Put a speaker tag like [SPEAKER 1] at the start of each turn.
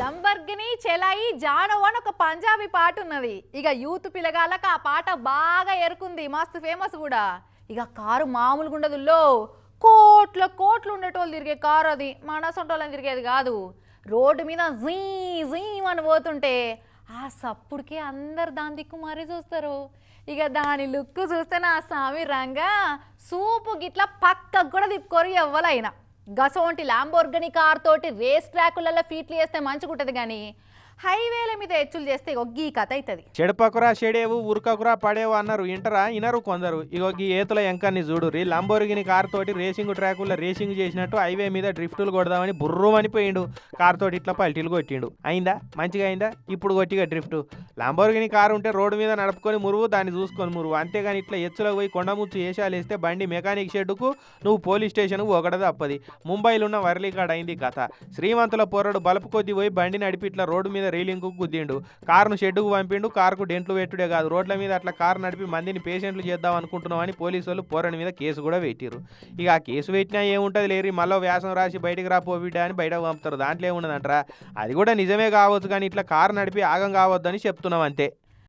[SPEAKER 1] లంబర్గిని చెలాయి జానో అని ఒక పంజాబీ పాట ఉన్నది. ఇక యూత్ పిల్లగాళ్ళకి ఆ పాట బాగా ఎరుకుంది. మస్తు ఫేమస్ కూడా. ఇక కారు మామూలుగా ఉండదుల్లో. కోట్ల కోట్లు ఉండేటోళ్ళు తిరిగే కారు అది. మన సొంటోళ్ళని తిరిగేది కాదు. రోడ్డు మీద జీ జీ అని పోతుంటే ఆ సప్పుడికే అందరు దాని దిక్కు మరీ చూస్తారు. ఇక దాని లుక్ చూస్తే నా స్వామి రంగా సూపు గిట్లా పక్కకు కూడా తిప్పుకోరు ఎవ్వలైనా. గసోంటి ల్యాంబోర్గని కార్ తోటి రేస్ ట్రాకులలో ఫీట్లు చేస్తే మంచిగుంటది కానీ హైవేల మీద హెచ్చులు చేస్తే ఒగ్గి కథ అవుతుంది
[SPEAKER 2] చెడపకురా చెడేవు ఉరకకురా పడేవు అన్నారు. ఇంటరా ఇనరు కొందరు. ఇగో గీ ఏతుల ఎంకాన్ని చూడురి లంబోరిగిని కార్ తోటి రేసింగ్ ట్రాకుల్లో రేసింగ్ చేసినట్టు హైవే మీద డ్రిఫ్టులు కొడదామని బుర్రు పోయిండు కార్ తోటి ఇట్లా పల్టీలు కొట్టిండు. అయిందా? మంచిగా అయిందా? ఇప్పుడు కొట్టిగా డ్రిఫ్ట్. లంబోరిగిని కారు ఉంటే రోడ్డు మీద నడుపుకొని మురువు దాన్ని చూసుకొని మురువు. అంతేగాని ఇట్లా ఎచ్చులకు పోయి కొండముచ్చు వేసాలు వేస్తే బండి మెకానిక్ షెడ్డుకు నువ్వు పోలీస్ స్టేషన్కు ఒకటి తప్పది. ముంబైలో ఉన్న వర్లీకాడ అయింది కథ. శ్రీమంతుల పోరడు బలుపు కొద్ది పోయి బండి నడిపి ఇట్లా రోడ్డు మీద రైలింగ్కు గుద్దిండు. కారును షెడ్డుకు పంపిండు కారుకు డెంట్లు పెట్టుడే కాదు. రోడ్ల మీద అట్లా కారు నడిపి మందిని పేషెంట్లు చేద్దాం అనుకుంటున్నాం అని పోలీసు వాళ్ళు పోరని మీద కేసు కూడా పెట్టిరు ఇక ఆ కేసు పెట్టినా ఏముంటుంది లేరి మళ్ళీ వ్యాసం రాసి బయటికి రాపోబిడ్డా అని బయటకు పంపుతారు. దాంట్లో ఏమున్నదంటారా అది కూడా నిజమే కావచ్చు కానీ ఇట్లా కారు నడిపి ఆగం కావద్దని చెప్తున్నాం అంతే.